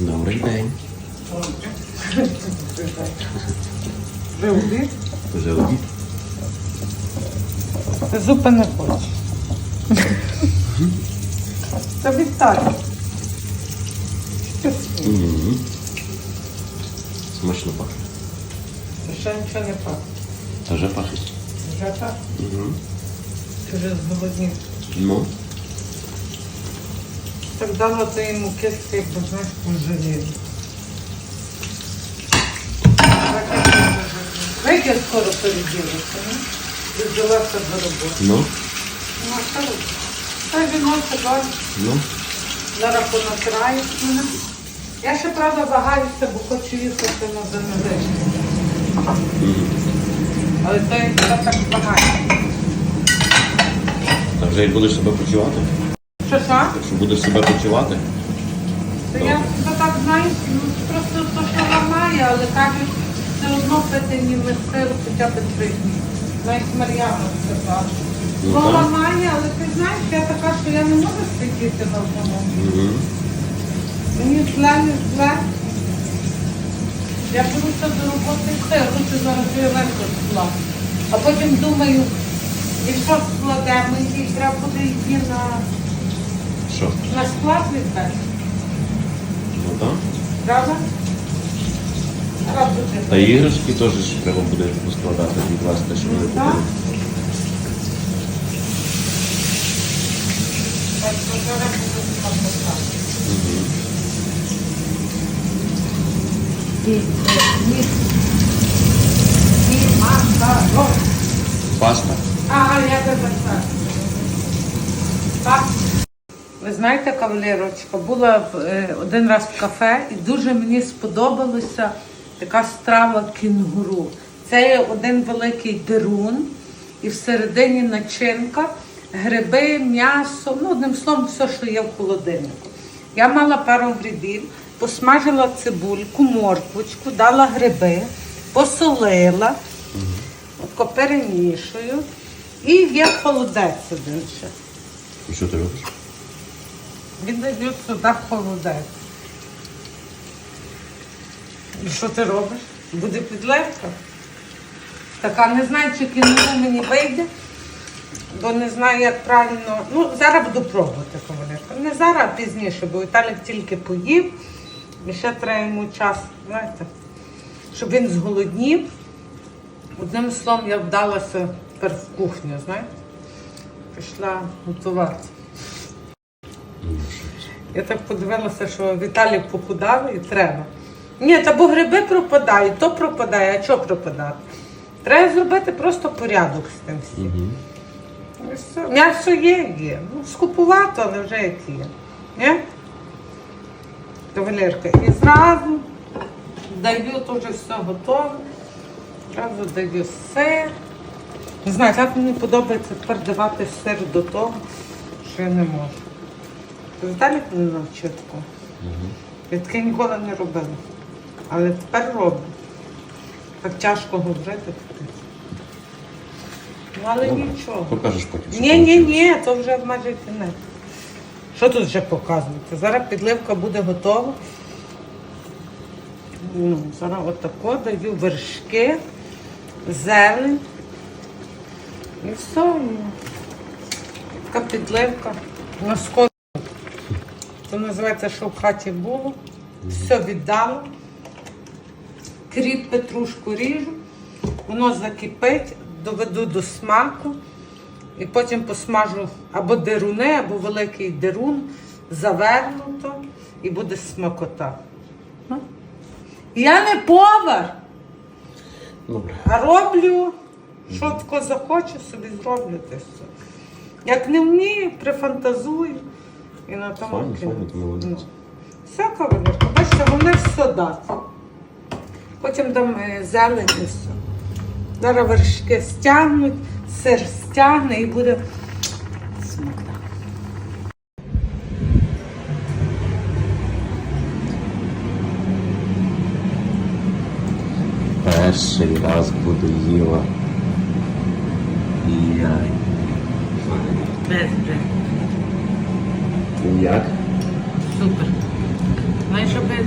Добрий день. Вже обід? Вже обід. Ти зупи не хочеш. Це? Мгм. Смачно пахне. Ще нічого не пахне. Та вже пахне. Вже так? Угу. Ти вже зголоднів. Ну, Так дала ти йому як би, знаєш, пожаліли. Як я скоро переділася, не? Віддалася до роботи. ну, Ну, а що робити? Та віночок, бачиш. ну. Зараз понатирають мене. Я ще правда вагаюся, бо хочу їхати на занедельник. Але я так вагаю. Та вже як будеш себе почувати? Що що? Якщо будеш себе почувати? То я себе так знаю, ну просто то, що ламає, але кажуть, все одно пити ніби сиру хоча б три дні. Навіть Мар'яна сказала. Ну, так. ламає, але ти знаєш, я така, що я не можу сидіти одному. Угу. Мені зле, не зле. Я беруся до роботи все, руки зараз я легко складу. А потім думаю, якщо складемо, і треба буде йти на, Що? на склад відвести. Ну так. Правда? Та іграшки теж треба буде поскладати, Так. купили. Так що. І, і, і макарон. Паста. Ага, я тебе так. Ви знаєте, кавалерочка, була е, один раз в кафе і дуже мені сподобалася така страва кінгуру. Це є один великий дерун і всередині начинка, гриби, м'ясо, ну, одним словом, все, що є в холодильнику. Я мала пару грибів, посмажила цибульку, морквочку, дала гриби, посолила, Отко перемішую. І є холодець один ще. І що ти робиш? Віддаю сюди холодець. І що ти робиш? Буде підливка. Така не знаю, чи кіно мені вийде, бо не знаю, як правильно. Ну, зараз буду пробувати кавалерка. Не зараз, а пізніше, бо Віталік тільки поїв. І ще треба йому час, знаєте, щоб він зголоднів. Одним словом, я вдалася тепер в кухню, знаєте. Пішла готувати. Я так подивилася, що Віталій похудав і треба. Ні, та бо гриби пропадають, то пропадає, а що пропадати? Треба зробити просто порядок з тим всім. І все. М'ясо є, є. Ну, скупувато, але вже як є. Ні? Кавалерка. І зразу даю, то вже все готове. Зразу даю сир. Не знаю, так мені подобається тепер давати сир до того, що я не можу. Віталік не навчив такого. Я таке ніколи не робила. Але тепер роблю. Так тяжко говорити. Ну, але нічого. Покажеш потім. що Ні, ні, вийшло. ні, то вже майже кінець. Що тут вже показувати? Зараз підливка буде готова. Ну, зараз отако даю вершки, зелень. І все. І така підливка на. Це називається, що в хаті було. Все віддала. Кріп петрушку ріжу, воно закипить, доведу до смаку. І потім посмажу або деруни, або великий дерун, завернуто, і буде смакота. Ну. Я не повар, Добре. а роблю, що тако захочу, собі зроблю те все. Як не вмію, прифантазую. І на тому Файно, кінець. файно, ти молодець. Ну. Все, кавалерка, бачите, вони все дати. Потім дам е, зелень і все. Зараз вершки стягнуть, сир стягне і буде смакота. Перший раз буду їла. Без, без. Як? Супер. Знаєш, аби...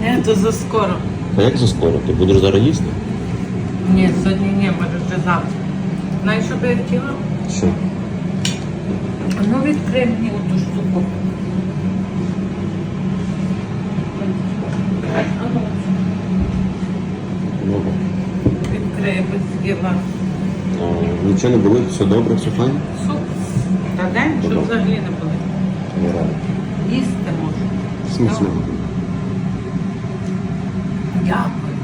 Ні, то за скоро. А як за скоро? Ти будеш зараз їсти? Ні, сьогодні ні, може вже завтра. Знаєш, що би я хотіла? Що? Ну, відкрий мені оту штуку. А ну, Відкрий, з'їла. нічого не болить, все добре, все файно? День, щоб взагалі не були. Не рада. Їсти можу. Смачно. Дякую.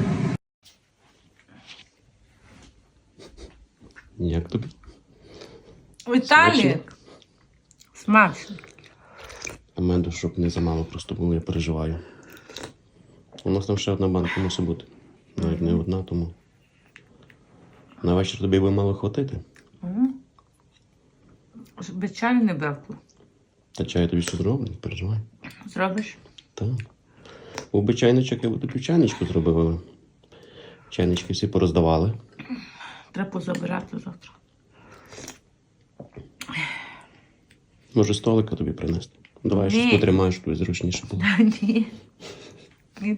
Як тобі? Віталік. Смачно. А меду, щоб не замало просто було, я переживаю. У нас там ще одна банка мусить бути. Навіть не одна, тому. На вечір тобі би мало хватити. Щоб чаю не бевку. Та чай тобі ще зроблю, не переживай. Зробиш? Так. Був чайничок, я би тобі чайничку зробив, чайнички всі пороздавали. Треба позабирати завтра. Може, столика тобі принести. Давай щось потримаєш, тобі зручніше було. Та ні.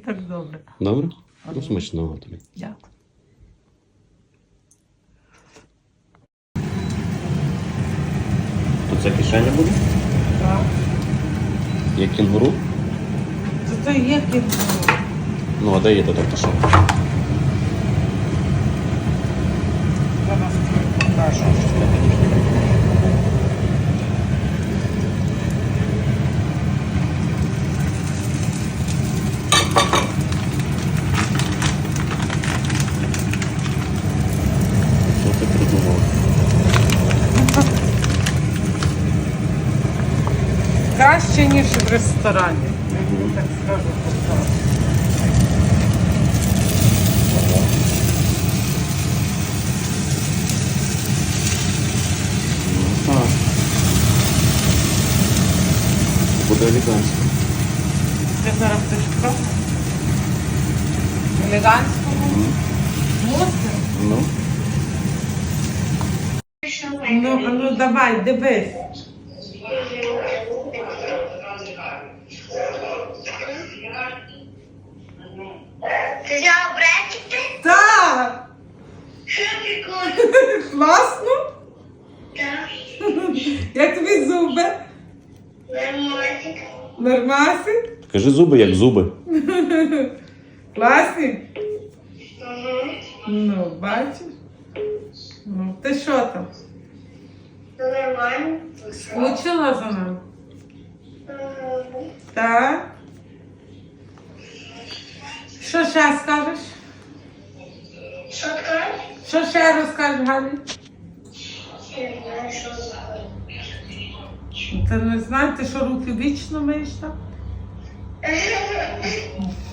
Так добре. Добре? Ну, смачного тобі. Дякую. Це кишеня буде? Так. Як кінгуру? Це то є кінгуру. Ну, а де є така що? Зараз покажу. Що ти придумав? Краще, ніж в ресторані. Так скажу по. Ну. Буде елегантно. Ти зараз хочеш що? Елегантському? Мусимо. Ну, Ну, а ну давай, дивись. Ти взяв брекети? Так! Що прикольно? Класно! Так. Як тобі зуби? Нормально. Нормасі? кажи зуби як зуби. Класні? Угу. Ну, бачиш? Ну, ти що там? Нормально. Скучила за нами? Угу. Так? Що ще скажеш? Що скажеш? Що ще розкажеш, Галі? Не. Ти не знаєте, що руки вічно миєш так?